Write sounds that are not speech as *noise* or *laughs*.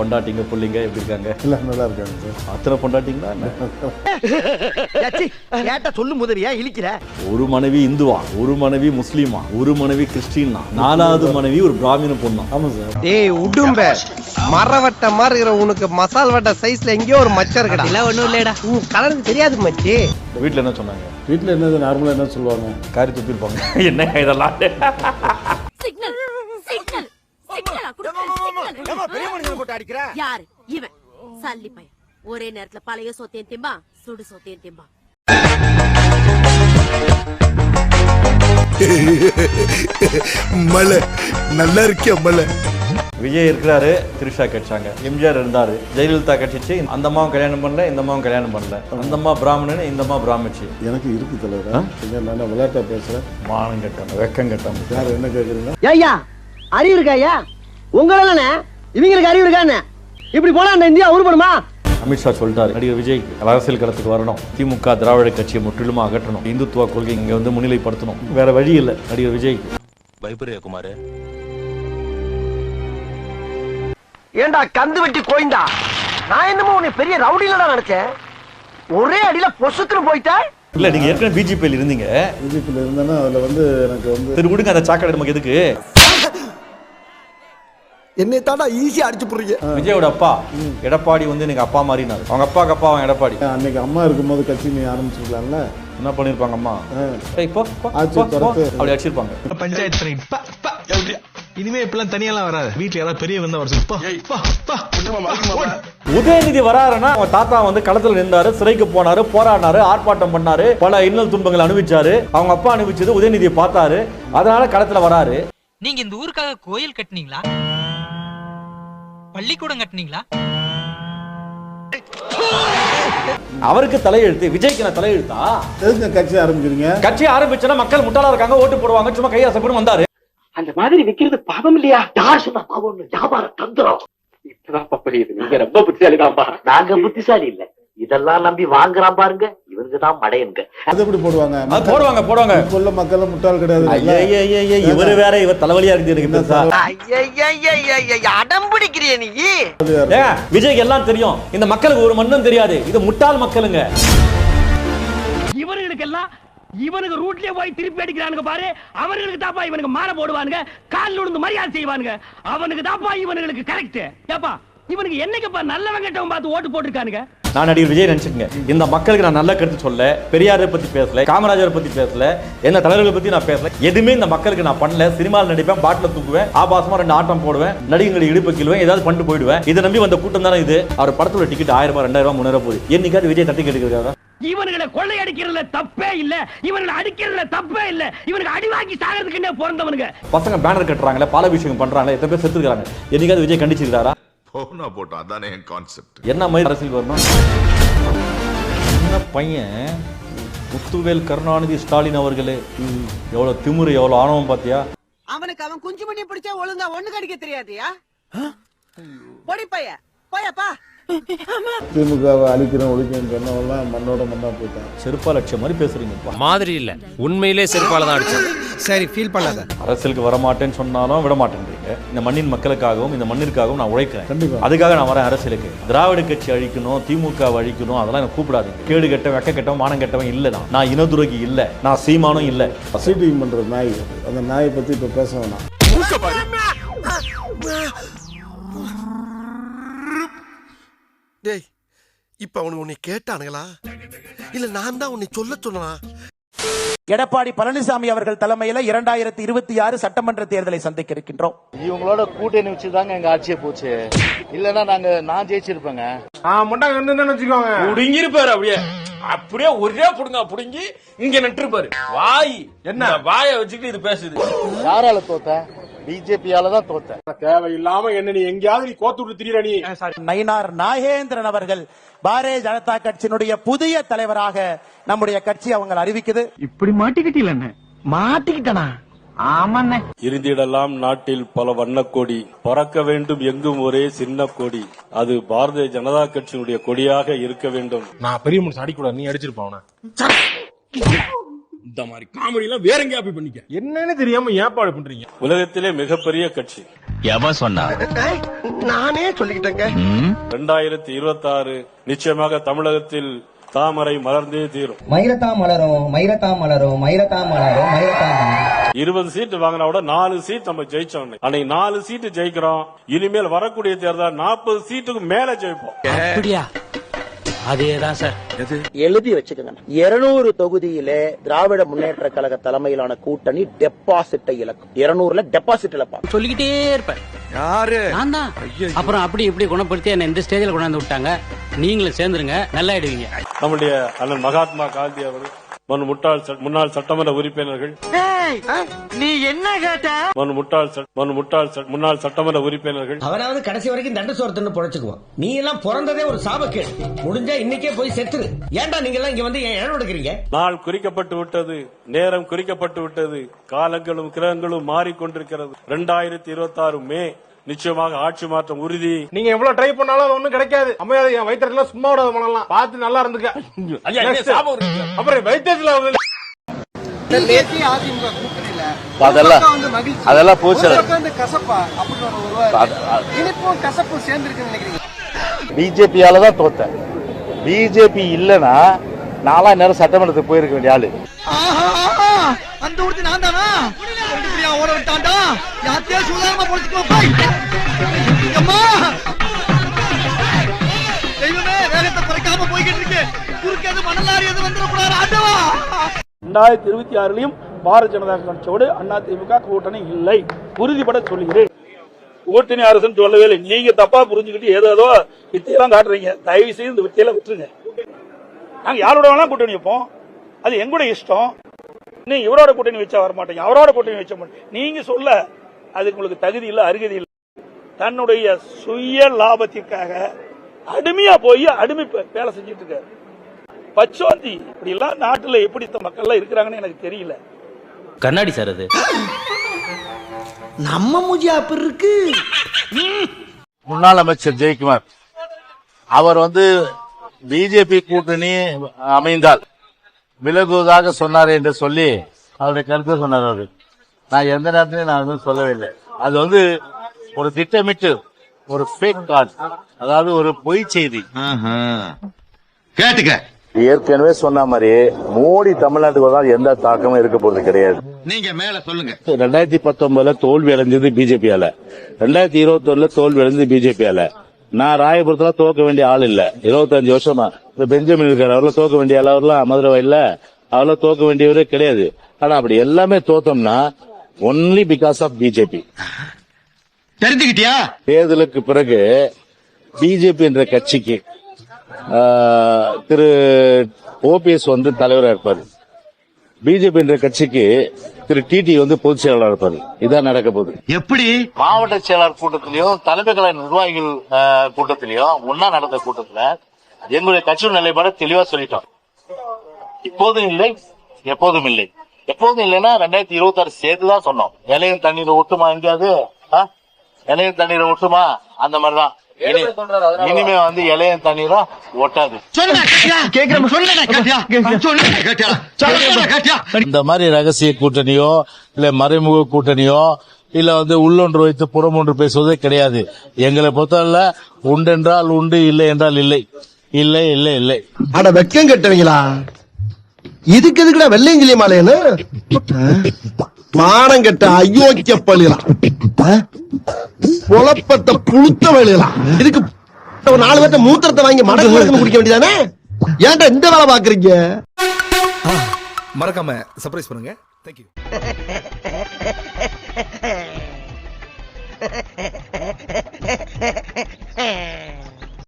பொண்டாட்டிங்க புள்ளிங்க எப்படி இருக்காங்க? எல்லாம் நல்லா இருக்காங்க சார். அத்தனை பொண்டாட்டிங்களா என்ன? கேட்ட சொல்லு முதலியா இழிக்கிற? ஒரு மனைவி இந்துவா ஒரு மனைவி முஸ்லீமா ஒரு மனைவி கிறிஸ்டினா நாலாவது மனைவி ஒரு பிராமண பொண்ணா. ஆமாம் சார். டேய் உடும்ப மரவட்ட மாதிரி இருக்கிற உனக்கு மசால் வட்ட சைஸ்ல எங்கேயோ ஒரு மச்சம் இருக்குடா. இல்ல ஒண்ணும் இல்லடா. உன் கலருக்கு தெரியாது மச்சி. வீட்டில் என்ன சொன்னாங்க? வீட்டில் என்னது நார்மலாக என்ன சொல்லுவாங்க? காரி துப்பிருப்பாங்க. *laughs* என்ன இதெல்லாம்? *laughs* கொடுங்க யாரு? இவன். சல்லி பையன். ஒரே நேரத்துல பழைய சோத்தையும் திம்பா சுடு சோத்தையும் திம்பா. மலை. நல்லா இருக்கியா மலை? விஜய் இருக்கிறாரு திரிஷா கட்சாங்க. எம்ஜிஆர் இருந்தாரு ஜெயலலிதா கட்சிச்சு. அந்த அம்மாவும் கல்யாணம் பண்ணல இந்த அம்மாவும் கல்யாணம் பண்ணல. அந்த அம்மா பிராமணன் இந்த அம்மா பிராமிச்சு. எனக்கு இருக்கு தலைவரா. நான் விளையாட்டா பேசுகிறேன் மானம் கட்டம் வெக்கம் கட்டம் யார் என்ன கேட்குறீங்க ஐயா அறிவு இருக்கா ஐயா? உங்களால இவங்களுக்கு அறிவு இருக்கான்னு இப்படி போனா அந்த இந்தியா உருப்படுமா அமித்ஷா சொல்லிட்டாரு நடிகர் விஜய் அரசியல் களத்துக்கு வரணும். திமுக திராவிட கட்சியை முற்றிலுமா அகற்றணும். இந்துத்துவ கொள்கை இங்க வந்து முன்னிலைப்படுத்தணும். வேற வழி இல்லை நடிகர் விஜய். பயப்படுறியா குமாரு? ஏண்டா கந்து வெட்டி கோய்ந்தா? நான் என்னமோ உன்னை பெரிய ரவுடிலடா நினைச்சேன். ஒரே அடியில பொசுக்குன்னு போயிட்டா? இல்ல நீங்க ஏற்கனவே பிஜேபியில் இருந்தீங்க. பிஜேபியில் இருந்தேன்னா அதில் வந்து எனக்கு வந்து சரி விடுங்க அந்த சாக்கடை நமக்கு எதுக்கு? என்னை தாண்டா ஈஸியா அடிச்சு போடுறீங்க. விஜயோட அப்பா எடப்பாடி வந்து எனக்கு அப்பா மாறினார் அவங்க அப்பாக்கு அப்பா அவன் எடப்பாடி. அன்னைக்கு அம்மா இருக்கும்போது கட்சி நீ ஆரம்பிச்சிருக்கலாம்ல? என்ன பண்ணிருப்பாங்க அம்மா? ஏய், போ, போ, ஆட்சி போ, போ. துரத்து. அப்படி அடிச்சிருப்பாங்க. பஞ்சாயத்து? இனிமே இப்பெல்லாம் தனியெல்லாம் வராது. வீட்டுல யாராவது பெரிய வந்தா வர. உதயநிதி வராருன்னா அவங்க தாத்தா வந்து களத்துல நின்றாரு சிறைக்கு போனாரு போராடினாரு ஆர்ப்பாட்டம் பண்ணாரு பல இன்னல் துன்பங்கள் அனுபவிச்சாரு. அவங்க அப்பா அனுபவிச்சது உதயநிதியை பார்த்தாரு. அதனால களத்துல வராரு. நீங்க இந்த ஊருக்காக கோயில் கட்டுனீங்களா? பள்ளிக்கூடம் கட்டுனீங்களா? அவருக்கு தலையெழுத்து விஜய்க்கு நான் தலையெழுத்தா? எதுக்கு கட்சி ஆரம்பிக்கிறீங்க கட்சி ஆரம்பிச்சனா மக்கள் முட்டாளா இருக்காங்க ஓட்டு போடுவாங்க சும்மா கையாசப்படும் வந்தாரு. அந்த மாதிரி விக்கிறது பாவம் இல்லையா? யார் சொன்னா பாவம் வியாபார தந்திரம். இப்பதான்ப்பா புரியுது. நீங்க ரொம்ப புத்திசாலிதான்ப்பா. நாங்க புத்திசாலி இல்ல. இதெல்லாம் நம்பி வாங்குறான் பாருங்க. இவங்க தான் மடையனுங்க அது எப்படி போடுவாங்க? அது போடுவாங்க போடுவாங்க. உள்ள மக்கள் முட்டாள் கிடையாது. இவரு வேற இவர் தலைவலியா இருக்குது எனக்கு பெருசா. அடம் பிடிக்கிறிய நீ? விஜய்க்கு எல்லாம் தெரியும். இந்த மக்களுக்கு ஒரு மண்ணும் தெரியாது. இது முட்டாள் மக்களுங்க. இவனுங்களுக்கெல்லாம் இவனுக்கு ரூட்லயே போய் திருப்பி அடிக்கிறானுங்க பாரு. அவனுங்களுக்கு தாப்பா இவனுக்கு மாலை போடுவானுங்க. காலில் விழுந்து மரியாதை செய்வானுங்க. அவனுக்கு தாப்பா இவனுங்களுக்கு கரெக்ட் ஏப்பா இவனுக்கு என்னைக்குப்பா நல்லவன் கெட்டவன் பார்த்து ஓட்டு போட்டுருக்கானுங்க? நான் நடிகர் விஜய் நினைச்சுக்கங்க. இந்த மக்களுக்கு நான் நல்ல கருத்து சொல்ல பெரியாரை பத்தி பேசல காமராஜரை பத்தி பேசல எந்த தலைவர்களை பத்தி நான் பேசல எதுவுமே இந்த மக்களுக்கு நான் பண்ணல. சினிமாவில் நடிப்பேன் பாட்டில் தூக்குவேன் ஆபாசமா ரெண்டு ஆட்டம் போடுவேன் நடிகங்களை இடுப்பு கிழுவேன் ஏதாவது பண்ணிட்டு போயிடுவேன். இதை நம்பி வந்த கூட்டம் தானே இது? அவர் படத்துல டிக்கெட் ஆயிரம் ரூபாய் ரெண்டாயிரம் ரூபாய் முன்னேற போகுது. என்னைக்காவது விஜய் தட்டி கேட்டுக்கிறாரா இவனுங்களை கொள்ளை அடிக்கிறதுல தப்பே இல்ல. இவனுங்களை அடிக்கிறதுல தப்பே இல்ல. இவனுக்கு அடி வாங்கி சாகிறதுக்குன்னே பிறந்தவனுங்க. பசங்க பேனர் கட்டுறாங்களே பாலாபிஷேகம் பண்றாங்களே எத்தனை பேர் செத்துக்கிறாங்க என்னைக்காவது விஜய் கண்டிச்சிருக்காரா? போனா போட்டோம் அதானே என் கான்செப்ட் என்ன மாதிரி அரசியல் வரணும் சின்ன பையன் முத்துவேல் கருணாநிதி ஸ்டாலின் அவர்களே. எவ்வளவு திமிரு எவ்வளவு ஆணவம் பாத்தியா? அவனுக்கு அவன் குஞ்சு மணி பிடிச்சா ஒழுங்கா ஒண்ணு கடிக்க தெரியாதியா? பொடி பைய போயப்பா. திமுகவை அழிக்கிறோம் ஒழிக்கிறோம் சொன்னவெல்லாம் மண்ணோட மண்ணா போயிட்டான் செருப்பா லட்சியம் மாதிரி பேசுறீங்கப்பா மாதிரி இல்ல. உண்மையிலே செருப்பால தான் அடிச்சேன். சரி ஃபீல் பண்ணாத. அரசியலுக்கு வர மாட்டேன்னு சொன்னாலும் விட மாட்டேன்றீங்க. இந்த மண்ணின் மக்களுக்காகவும் இந்த மண்ணிற்காகவும் நான் உழைக்கிறேன். கண்டிப்பா. அதுக்காக நான் வரேன் அரசியலுக்கு. திராவிட கட்சி அழிக்கணும் திமுக அழிக்கணும் அதெல்லாம் எனக்கு கூப்பிடாதீங்க. கேடு கெட்ட வெக்க கெட்டவன் மானம் கெட்டவன் இல்லை நான். நான் இனதுரோகி இல்லை. நான் சீமானும் இல்லை. சீட்டிங் பண்ற நாய். அந்த நாயை பத்தி இப்ப பேச வேணாம். டேய் இப்ப அவனுக்கு உன்னை கேட்டானுங்களா? இல்ல நான் தான் உன்னை சொல்ல சொன்னா எடப்பாடி பழனிசாமி அவர்கள் தலைமையில இரண்டாயிரத்தி இருபத்தி ஆறு சட்டமன்ற தேர்தலை சந்திக்க இருக்கின்றோம் இவங்களோட கூட்டணி வச்சுதாங்க எங்க ஆட்சியை போச்சு. இல்லன்னா நாங்க நான் ஜெயிச்சிருப்பேங்க. புடுங்கிருப்பாரு அப்படியே. அப்படியே ஒரே புடுங்க புடுங்கி இங்க நட்டுருப்பாரு வாய் என்ன? வாயை வச்சுக்கிட்டு இது பேசுது. யாரால தோத்த? பிஜேபியால தான் தோத்த. தேவையில்லாம என்ன நீ எங்கேயாவது நீ கோத்து விட்டு திரியற நீ. நயினார் நாகேந்திரன் அவர்கள் பாரதிய ஜனதா கட்சியினுடைய புதிய தலைவராக நம்முடைய கட்சி அவங்க அறிவிக்குது. இப்படி மாட்டிக்கிட்டீல மாட்டிக்கிட்டனா? ஆமாண்ணே. இருந்திடலாம் நாட்டில் பல வண்ணக்கொடி. பறக்க வேண்டும் எங்கும் ஒரே சின்ன கொடி. அது பாரதிய ஜனதா கட்சியினுடைய கொடியாக இருக்க வேண்டும். நான் பெரிய மனுஷன் அடிக்கூடாது. நீ அடிச்சிருப்பான் இந்த மாதிரி காமெடி எல்லாம் வேற எங்கேயா போய் பண்ணிக்க. என்னன்னு தெரியாம ஏற்பாடு பண்றீங்க? உலகத்திலே மிகப்பெரிய கட்சி. எவன் சொன்னா? நானே சொல்லிக்கிட்டேங்க. ரெண்டாயிரத்தி இருபத்தி ஆறு நிச்சயமாக தமிழகத்தில் தாமரை மலர்ந்தே தீரும். மயிரத்தா மலரும் மயிரத்தா மலரும் மயிரத்தா மலரும் மயிரத்தா இருபது சீட் வாங்கினா கூட நாலு சீட் நம்ம ஜெயிச்சோம் அன்னைக்கு நாலு சீட்டு ஜெயிக்கிறோம். இனிமேல் வரக்கூடிய தேர்தல் நாற்பது சீட்டுக்கு மேல ஜெயிப்போம். அப்படியா? அதேதான் சார். எழுதி வச்சுக்கோங்க. இருநூறு தொகுதியிலே திராவிட முன்னேற்ற கழக தலைமையிலான கூட்டணி டெபாசிட்டை இழக்கும். இருநூறுல டெபாசிட் இழப்பாங்க. சொல்லிக்கிட்டே இருப்பேன் யாரு? நான் தான். அப்புறம் அப்படி இப்படி குணப்படுத்தி என்ன இந்த ஸ்டேஜில் கொண்டாந்து விட்டாங்க. நீங்களும் சேர்ந்துருங்க. நல்லா ஆயிடுவீங்க நம்முடைய அண்ணன் மகாத்மா காந்தி அவர்கள் மன் முட்டாள் சட்ட- முன்னாள் சட்டமன்ற உறுப்பினர்கள். நீ என்ன கேட்ட? மன் முட்டாள் மன் முட்டாள் முன்னாள் சட்டமன்ற உறுப்பினர்கள். அவனாவது கடைசி வரைக்கும் தண்டு சோறு தின்னு பொழைச்சுக்குவான். நீ எல்லாம் பிறந்ததே ஒரு சாபக்கேடு. முடிஞ்சா இன்னைக்கே போய் செத்துரு. ஏன்டா நீங்க எல்லாம் இங்க வந்து ஏன் இடம் எடுக்கிறீங்க நாள் குறிக்கப்பட்டு விட்டது நேரம் குறிக்கப்பட்டு விட்டது காலங்களும் கிரகங்களும் மாறிக்கொண்டிருக்கிறது. ரெண்டாயிரத்தி இருபத்தி ஆறு மே நிச்சயமாக ஆட்சி மாற்றம் உறுதி. நீங்க எவ்வளவு ட்ரை பண்ணாலும் அது ஒண்ணும் கிடைக்காது. அம்மையா என் வயிற்றுல சும்மா விடாத பண்ணலாம் பார்த்து நல்லா இருந்துக்க? அப்புறம் கூட்டணியில அதெல்லாம் அதெல்லாம் போச்சு பிஜேபியால தான் தோத்தேன். பிஜேபி இல்லனா நாலா நேரம் சட்டமன்றத்துக்கு போயிருக்க வேண்டிய ஆளு. அந்த ஊர்த்தி நான் தானா? ஓட விட்டான்டா சுதாரமா பொழைச்சுக்கோ போய். அம்மா! தெய்வமே வேகத்தை குறைக்காம போய்கிட்டு இருக்கு. குறுக்கேது மணலாரி எது வந்துடக்கூடாது. ஆண்டவா ரெண்டாயிரத்தி இருபத்தி ஆறுலயும் பாரதிய ஜனதா கட்சியோடு அண்ணா திமுக கூட்டணி இல்லை. உறுதிபட சொல்கிறேன். கூட்டணி அரசுன்னு சொல்லவே இல்லை. நீங்க தப்பா புரிஞ்சுக்கிட்டு ஏதோ ஏதோ வித்தியெல்லாம் காட்டுறீங்க. தயவு செய்து இந்த வித்தியெல்லாம் விட்டுருங்க. நாங்க யாரோட வேணா கூட்டணி வைப்போம். அது எங்கூட இஷ்டம். நீங்க இவரோட கூட்டணி வச்சா வர மாட்டேங்க அவரோட கூட்டணி வச்ச மாட்டீங்க. நீங்க சொல்ல அதுக்கு உங்களுக்கு தகுதி இல்லை அருகதி இல்லை. தன்னுடைய சுய லாபத்திற்காக அடிமையா போய் அடிமை வேலை செஞ்சுட்டு இருக்காரு. பச்சோந்தி இப்படி எல்லாம் நாட்டுல எப்படி மக்கள் எல்லாம் இருக்கிறாங்கன்னு எனக்கு தெரியல. கண்ணாடி சார் அது. நம்ம மூஜி அப்படி இருக்கு. முன்னாள் அமைச்சர் ஜெயக்குமார் அவர் வந்து பிஜேபி கூட்டணி அமைந்தால் விலகுவதாக சொன்னார் என்று சொல்லி அவருடைய கருத்தை சொன்னார் அவரு. நான் எந்த நேரத்திலையும் நான் வந்து சொல்லவே இல்லை அது வந்து ஒரு திட்டமிட்டு ஒரு ஃபேக் கார்டு அதாவது ஒரு பொய் செய்தி. கேட்டுக்க. ஏற்கனவே சொன்ன மாதிரி மோடி தமிழ்நாட்டுக்கு வந்தால் எந்த தாக்கமும் இருக்க போறது கிடையாது. நீங்க மேல சொல்லுங்க. ரெண்டாயிரத்தி பத்தொன்பதுல தோல்வி அடைஞ்சது பிஜேபியால ரெண்டாயிரத்தி இருபத்தி ஒண்ணுல தோல்வி அடைஞ்சது பிஜேபியால நான் ராயபுரத்துல தோக்க வேண்டிய ஆள் இல்ல. இருபத்தஞ்சு வருஷமா. இந்த பெஞ்சமின் இருக்காரு அவர்ல தோக்க வேண்டிய ஆள் அவர்லாம் மதுரை வயல்ல. அவர்ல தோக்க வேண்டியவரே கிடையாது. ஆனா அப்படி எல்லாமே தோத்தோம்னா ஒன்லி பிகாஸ் ஆஃப் பிஜேபி தெரிஞ்சுக்கிட்டியா? தேர்தலுக்கு பிறகு பிஜேபி என்ற கட்சிக்கு திரு ஓபிஎஸ் வந்து தலைவராக இருப்பார். பிஜேபி என்ற கட்சிக்கு திரு டிடி வந்து பொதுச் செயலாளர் இருப்பாரு. இதான் நடக்க போகுது. எப்படி? மாவட்ட செயலாளர் கூட்டத்திலையும் தலைமை கழக நிர்வாகிகள் கூட்டத்திலையும் ஒன்னா நடந்த கூட்டத்துல எங்களுடைய கட்சியின் நிலைப்பாடு தெளிவா சொல்லிட்டோம். இப்போதும் இல்லை எப்போதும் இல்லை. எப்போதும் இல்லைன்னா ரெண்டாயிரத்தி இருபத்தி ஆறு சேர்த்து தான் சொன்னோம். இலையும் தண்ணீரை ஒட்டுமா எங்கேயாவது? ஆ? இலையும் தண்ணீரை ஒட்டுமா அந்த மாதிரிதான். இனி- இனிமே வந்து இலையும் தண்ணீரும் ஒட்டாது. இந்த மாதிரி ரகசிய கூட்டணியோ இல்ல மறைமுக கூட்டணியோ இல்ல வந்து உள்ளொன்று வைத்து புறம் ஒன்று பேசுவதே கிடையாது. எங்களை பொறுத்தவரை உண்டென்றால் உண்டு இல்லை என்றால் இல்லை. இல்லை இல்லை இல்லை. அட வெக்கம் கட்டுவீங்களா? இதுக்கு எதுக்குடா வெள்ளையங்கிலி மாலையன்னு மானம் கட்ட அயோக்கிய பள்ளிலாம் புலப்பத்த புழுத்த வழியலாம் இதுக்கு ஒரு நாலு பேர்த்த மூத்திரத்தை வாங்கி மடக்கு மடக்குன்னு குடிக்க வேண்டியதானே? ஏன்டா இந்த வேலை பாக்குறீங்க மறக்காம சர்ப்ரைஸ் பண்ணுங்க. Thank you Hehehehe *laughs*